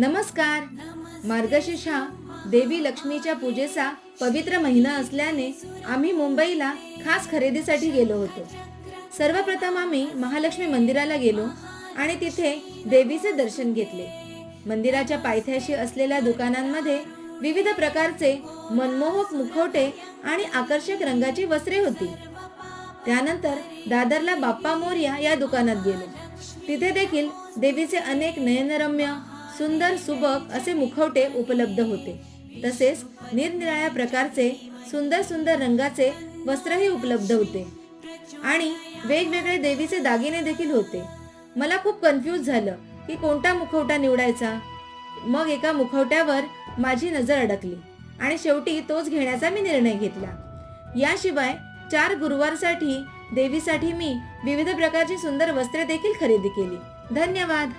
नमस्कार. मार्गशीर्ष देवी लक्ष्मीच्या पूजेचा पवित्र महिना असल्याने आम्ही मुंबईला खास खरेदीसाठी गेलो होतो. सर्वप्रथम आम्ही महालक्ष्मी मंदिराला गेलो आणि तिथे देवीचे दर्शन घेतले. मंदिराच्या पायथ्याशी असलेल्या दुकानांमध्ये विविध प्रकारचे मनमोहक मुखवटे आणि आकर्षक रंगाची वस्त्रे होती. त्यानंतर दादरला बाप्पा मोर्या या दुकानात गेलो. तिथे देखील देवीचे अनेक नयनरम्य सुंदर सुबक असे मुखवटे उपलब्ध होते. तसेच निरनिराळ्या प्रकारचे सुंदर सुंदर रंगाचे वस्त्रही उपलब्ध होते. आणि वेगवेगळे देवीचे दागिने देखील होते. मला खूप कन्फ्यूज झालं की कोणता मुखवटा निवडायचा? मग एका मुखवट्यावर माझी नजर अडकली आणि शेवटी तोच घेण्याचा मी निर्णय घेतला. याशिवाय चार गुरुवारसाठी देवीसाठी मी विविध प्रकारची सुंदर वस्त्रे देखील खरेदी केली. धन्यवाद!